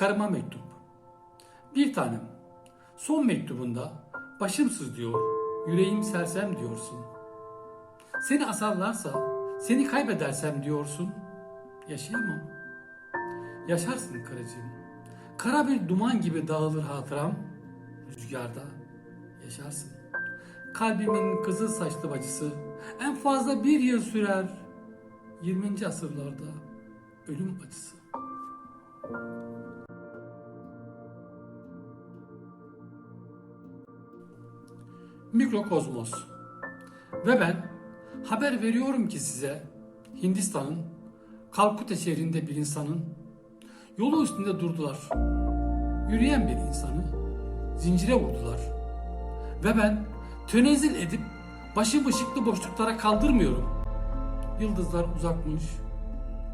Karıma mektup. Bir tanem. Son mektubunda başım sızlıyor, yüreğim sersem diyorsun. Seni asarlarsa, seni kaybedersem diyorsun. Yaşayamam. Yaşarsın karıcığım. Kara bir duman gibi dağılır hatıram. Rüzgarda yaşarsın. Kalbimin kızıl saçlı bacısı en fazla bir yıl sürer. 20. asırlarda ölüm acısı. Mikrokozmos. Ve ben haber veriyorum ki size Hindistan'ın Kalkuta şehrinde bir insanın yolu üstünde durdular. Yürüyen bir insanı zincire vurdular. Ve ben tenezzül edip başım ışıklı boşluklara kaldırmıyorum. Yıldızlar uzakmış,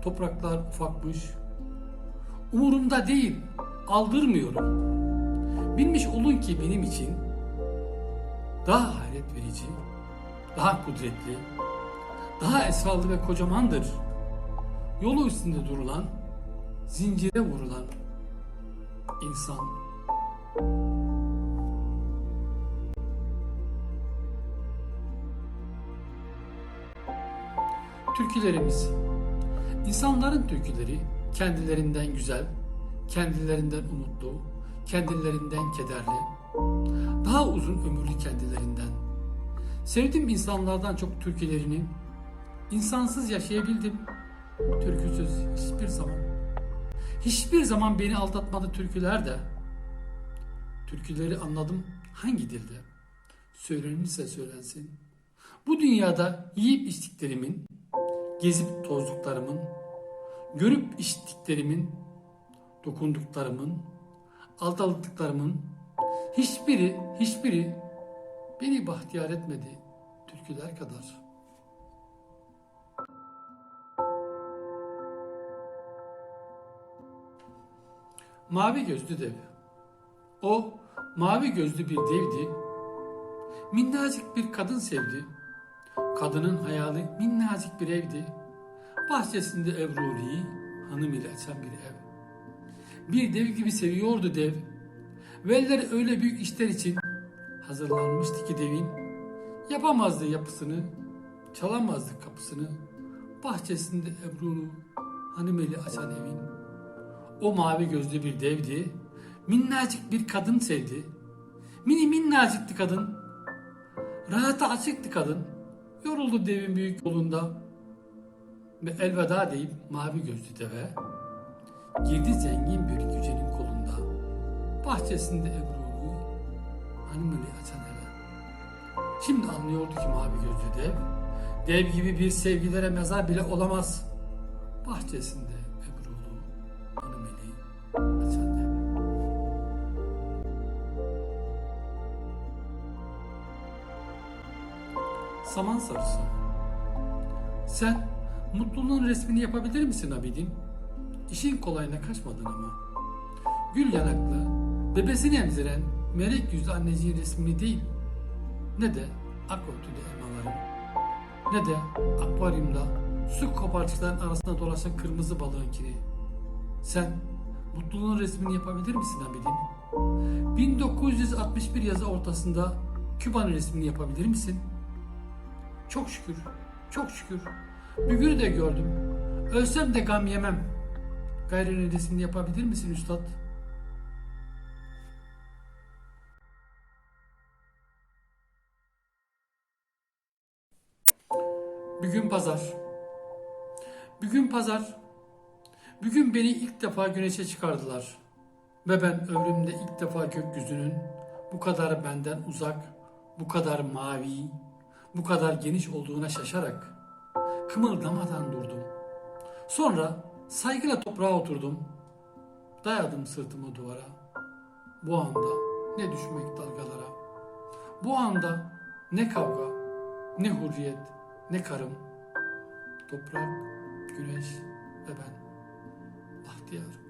topraklar ufakmış. Umurumda değil, aldırmıyorum. Bilmiş olun ki benim için daha hayret verici, daha kudretli, daha esrarlı ve kocamandır. Yolu üstünde durulan, zincire vurulan insan. Türkülerimiz. İnsanların türküleri kendilerinden güzel, kendilerinden umutlu, kendilerinden kederli, daha uzun ömürlü kendilerinden. Sevdim insanlardan çok türkülerini, insansız yaşayabildim, türküsüz hiçbir zaman. Hiçbir zaman beni aldatmadı türküler de. Türküleri anladım hangi dilde? Söylenirse söylensin. Bu dünyada yiyip içtiklerimin, gezip tozduklarımın, görüp işittiklerimin, dokunduklarımın, aldattıklarımın hiçbiri, hiçbiri beni bahtiyar etmedi türküler kadar. Mavi gözlü dev. O mavi gözlü bir devdi. Minnacık bir kadın sevdi. Kadının hayali minnacık bir evdi. Bahçesinde Evruri'yi hanım ile açan bir ev. Bir dev gibi seviyordu dev. Veller öyle büyük işler için hazırlanmıştı ki devin. Yapamazdı yapısını, çalamazdı kapısını. Bahçesinde Ebru'nu hanım eli açan evin. O mavi gözlü bir devdi. Minnacık bir kadın sevdi. Mini minnacıktı kadın. Rahata açıktı kadın. Yoruldu devin büyük yolunda. Ve elveda deyip mavi gözlü deve girdi zengin bir gücenin. Bahçesinde Ebru'yu hanımını açan eve. Şimdi anlıyordu ki mavi gözlü dev, dev gibi bir sevgilere mezar bile olamaz. Bahçesinde Ebru'lu hanımeli açan eve. Saman sarısı. Sen mutluluğun resmini yapabilir misin Abidin? İşin kolayına kaçmadın ama. Gül yanaklı, bebesini emziren melek yüzlü anneciğin resmini değil, ne de ak örtülü ne de akvaryumda su kopartıkların arasında dolaşan kırmızı balığınkini. Sen mutluluğun resmini yapabilir misin Abidin? 1961 yazı ortasında Küba'nın resmini yapabilir misin? Çok şükür, çok şükür. Bir günü de gördüm. Ölsem de gam yemem. Gayrının resmini yapabilir misin üstad? Bir gün pazar. Bir gün pazar. Bir gün beni ilk defa güneşe çıkardılar. Ve ben ömrümde ilk defa gökyüzünün bu kadar benden uzak, bu kadar mavi, bu kadar geniş olduğuna şaşarak kımıldamadan durdum. Sonra saygıyla toprağa oturdum. Dayadım sırtımı duvara. Bu anda ne düşmek dalgalara. Bu anda ne kavga, ne hürriyet, ne karım. Toprak, güneş ve ben. Bahtiyar.